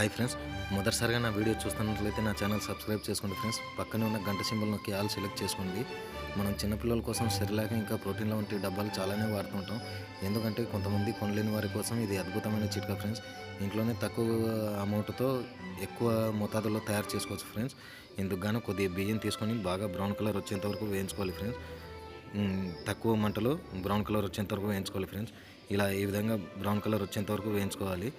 Hi friends మొదటిసారిగా నా video చూస్తున్నట్లయితే నా ఛానల్ సబ్స్క్రైబ్ చేసుకోండి ఫ్రెండ్స్ పక్కనే ఉన్న గంట సింబల్ నొక్కి ఆల్ సెలెక్ట్ చేసుకోండి. మనం చిన్నపిల్లల కోసం సెరిలాక ఇంకా ప్రోటీన్ల వంటి డబ్బాలు చాలానే వాడుతుంటాం. ఎందుకంటే కొంతమంది కొనలేని వారి కోసం ఇది అద్భుతమైన చిట్కా ఫ్రెండ్స్ ఇంట్లోనే తక్కువ అమౌంట్తో ఎక్కువ మోతాదులో తయారు చేసుకోవచ్చు ఫ్రెండ్స్ ఇందుకు కొద్దిగా బియ్యం తీసుకొని బాగా బ్రౌన్ కలర్ వచ్చేంత వరకు వేయించుకోవాలి ఫ్రెండ్స్ తక్కువ మంటలో బ్రౌన్ కలర్ వచ్చేంత వరకు వేయించుకోవాలి ఫ్రెండ్స్ ఇలా ఈ విధంగా బ్రౌన్ కలర్ వచ్చేంత వరకు వేయించుకోవాలి.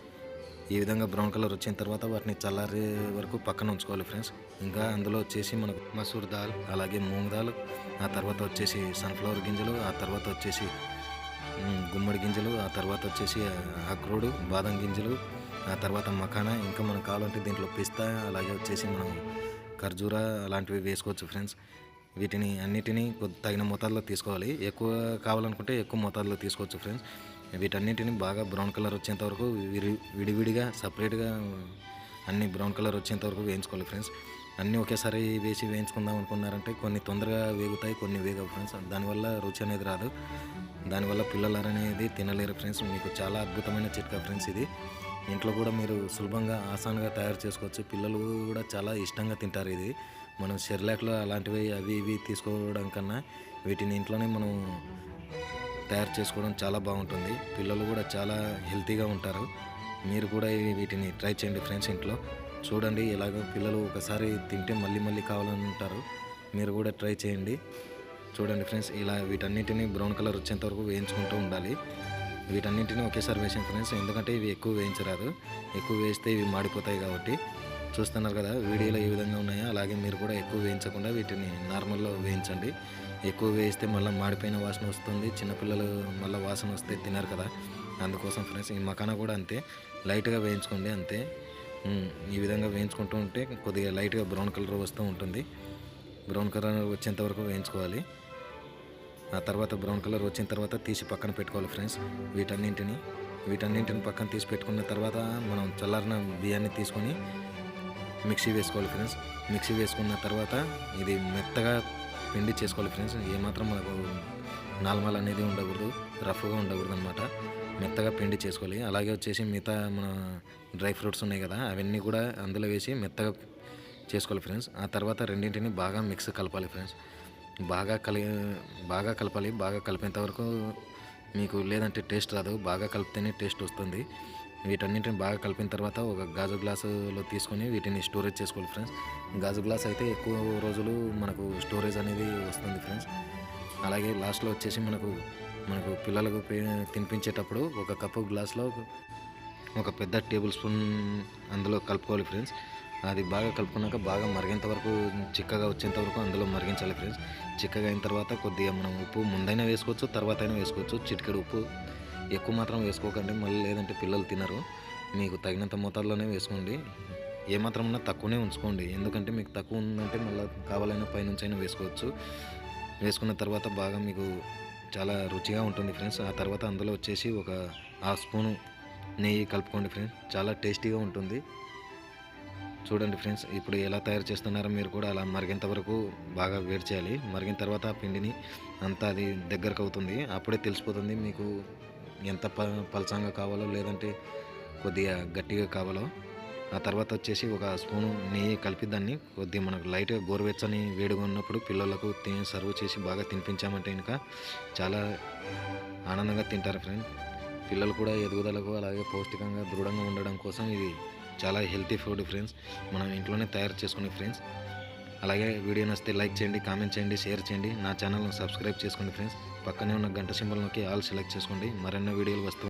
ఈ విధంగా బ్రౌన్ కలర్ వచ్చిన తర్వాత వాటిని చల్లారే వరకు పక్కన ఉంచుకోవాలి ఫ్రెండ్స్. ఇంకా అందులో వచ్చేసి మనకు మసూర్ దాల్ అలాగే మూంగ్ దాల్ ఆ తర్వాత వచ్చేసి సన్ఫ్లవర్ గింజలు ఆ తర్వాత వచ్చేసి గుమ్మడి గింజలు ఆ తర్వాత వచ్చేసి అక్రోడు బాదం గింజలు ఆ తర్వాత మఖానా ఇంకా మనకు కావాలంటే దీంట్లో పిస్తా అలాగే వచ్చేసి మనం ఖర్జూరా అలాంటివి వేసుకోవచ్చు ఫ్రెండ్స్. వీటిని అన్నిటినీ కొద్ది తగిన మోతాదులో తీసుకోవాలి. ఎక్కువ కావాలనుకుంటే ఎక్కువ మోతాదులో తీసుకోవచ్చు ఫ్రెండ్స్. వీటన్నిటిని బాగా బ్రౌన్ కలర్ వచ్చేంత వరకు విడి విడివిడిగా సపరేట్గా అన్ని బ్రౌన్ కలర్ వచ్చేంత వరకు వేయించుకోవాలి ఫ్రెండ్స్. అన్నీ ఒకేసారి వేసి వేయించుకుందాం అనుకున్నారంటే కొన్ని తొందరగా వేగుతాయి కొన్ని వేగవు ఫ్రెండ్స్. దానివల్ల రుచి అనేది రాదు. దానివల్ల పిల్లలు అనేది తినలేరు ఫ్రెండ్స్. మీకు చాలా అద్భుతమైన చిట్కా ఫ్రెండ్స్ ఇది. ఇంట్లో కూడా మీరు సులభంగా ఆసాన్గా తయారు చేసుకోవచ్చు. పిల్లలు కూడా చాలా ఇష్టంగా తింటారు ఇది. మనం షెర్లాక్లో అలాంటివి అవి ఇవి తీసుకోవడం కన్నా వీటిని ఇంట్లోనే మనం తయారు చేసుకోవడం చాలా బాగుంటుంది. పిల్లలు కూడా చాలా హెల్తీగా ఉంటారు. మీరు కూడా వీటిని ట్రై చేయండి ఫ్రెండ్స్ ఇంట్లో. చూడండి ఇలాగ పిల్లలు ఒకసారి తింటే మళ్ళీ మళ్ళీ కావాలని ఉంటారు మీరు కూడా ట్రై చేయండి. చూడండి ఫ్రెండ్స్ ఇలా వీటన్నిటిని బ్రౌన్ కలర్ వచ్చేంత వరకు వేయించుకుంటూ ఉండాలి. వీటన్నింటిని ఒకేసారి వేసాం ఫ్రెండ్స్ ఎందుకంటే ఇవి ఎక్కువ వేయించరాదు. ఎక్కువ వేస్తే ఇవి మాడిపోతాయి కాబట్టి. చూస్తున్నారు కదా వీడియోలో ఏ విధంగా ఉన్నాయో అలాగే మీరు కూడా ఎక్కువ వేయించకుండా వీటిని నార్మల్లో వేయించండి. ఎక్కువ వేయిస్తే మళ్ళీ మాడిపోయిన వాసన వస్తుంది. చిన్నపిల్లలు మళ్ళీ వాసన వస్తే తినరు కదా. అందుకోసం ఫ్రెండ్స్ ఈ మకానా కూడా అంతే. లైట్గా వేయించుకోండి అంతే. ఈ విధంగా వేయించుకుంటూ ఉంటే కొద్దిగా లైట్గా బ్రౌన్ కలర్ వస్తూ ఉంటుంది. బ్రౌన్ కలర్ వచ్చేంత వరకు వేయించుకోవాలి. ఆ తర్వాత బ్రౌన్ కలర్ వచ్చిన తర్వాత తీసి పక్కన పెట్టుకోవాలి ఫ్రెండ్స్. వీటన్నింటిని వీటన్నింటిని పక్కన తీసి పెట్టుకున్న తర్వాత మనం చల్లారిన బియ్యాన్ని తీసుకొని మిక్సీ వేసుకోవాలి ఫ్రెండ్స్. మిక్సీ వేసుకున్న తర్వాత ఇది మెత్తగా పిండి చేసుకోవాలి ఫ్రెండ్స్. ఏమాత్రం మనకు నార్మల్ అనేది ఉండకూడదు రఫ్గా ఉండకూడదు అనమాట మెత్తగా పిండి చేసుకోవాలి. అలాగే వచ్చేసి మిగతా మన డ్రై ఫ్రూట్స్ ఉన్నాయి కదా అవన్నీ కూడా అందులో వేసి మెత్తగా చేసుకోవాలి ఫ్రెండ్స్. ఆ తర్వాత రెండింటిని బాగా మిక్స్ కలపాలి ఫ్రెండ్స్. బాగా కలి బాగా కలపాలి బాగా కలిపేంత వరకు మీకు లేదంటే టేస్ట్ రాదు. బాగా కలిపితేనే టేస్ట్ వస్తుంది. వీటన్నింటిని బాగా కలిపిన తర్వాత ఒక గాజు గ్లాసులో తీసుకొని వీటిని స్టోరేజ్ చేసుకోవాలి ఫ్రెండ్స్. గాజు గ్లాస్ అయితే ఎక్కువ రోజులు మనకు స్టోరేజ్ అనేది వస్తుంది ఫ్రెండ్స్. అలాగే లాస్ట్లో వచ్చేసి మనకు మనకు పిల్లలకు తినిపించేటప్పుడు ఒక కప్పు గ్లాస్లో ఒక పెద్ద టేబుల్ స్పూన్ అందులో కలుపుకోవాలి ఫ్రెండ్స్. అది బాగా కలుపుకున్నాక బాగా మరిగేంత వరకు చిక్కగా వచ్చేంత వరకు అందులో మరిగించాలి ఫ్రెండ్స్ చిక్కగా అయిన తర్వాత కొద్దిగా మనం ఉప్పు ముందైనా వేసుకోవచ్చు తర్వాత అయినా వేసుకోవచ్చు. చిటికెడు ఉప్పు ఎక్కువ మాత్రం వేసుకోకండి. మళ్ళీ లేదంటే పిల్లలు తినరు. మీకు తగినంత మోతాదులోనే వేసుకోండి. ఏమాత్రం ఉన్నా తక్కువనే ఉంచుకోండి. ఎందుకంటే మీకు తక్కువ ఉందంటే మళ్ళీ కావాలైనా పైనుంచి అయినా వేసుకోవచ్చు. వేసుకున్న తర్వాత బాగా మీకు చాలా రుచిగా ఉంటుంది ఫ్రెండ్స్ ఆ తర్వాత అందులో వచ్చేసి ఒక హాఫ్ స్పూను నెయ్యి కలుపుకోండి ఫ్రెండ్స్ చాలా టేస్టీగా ఉంటుంది. చూడండి ఫ్రెండ్స్ ఇప్పుడు ఎలా తయారు చేస్తున్నారో మీరు కూడా అలా మరిగేంత వరకు బాగా వేడి చేయాలి. మరిగిన తర్వాత ఆ పిండిని అంతా అది దగ్గరకు అవుతుంది. అప్పుడే తెలిసిపోతుంది మీకు ఎంత ప పలసంగా కావాలో లేదంటే కొద్దిగా గట్టిగా కావాలో. ఆ తర్వాత వచ్చేసి ఒక స్పూను నెయ్యి కలిపి దాన్ని కొద్దిగా మనకు లైట్గా గోరువెచ్చని వేడిగా ఉన్నప్పుడు పిల్లలకు సర్వ్ చేసి బాగా తినిపించామంటే ఇంకా చాలా ఆనందంగా తింటారు ఫ్రెండ్. పిల్లలు కూడా ఎదుగుదలకు అలాగే పౌష్టికంగా దృఢంగా ఉండడం కోసం ఇది చాలా హెల్తీ ఫుడ్ ఫ్రెండ్స్. మనం ఇంట్లోనే తయారు చేసుకునే ఫ్రెండ్స్. అలాగే వీడియో నచ్చితే లైక్ చేయండి కామెంట్ చేయండి షేర్ చేయండి. నా ఛానల్ను సబ్స్క్రైబ్ చేసుకోండి ఫ్రెండ్స్. పక్కనే ఉన్న గంట సింబల్ నొక్కి ఆల్ సెలెక్ట్ చేసుకోండి. మరెన్నో వీడియోలు వస్తూ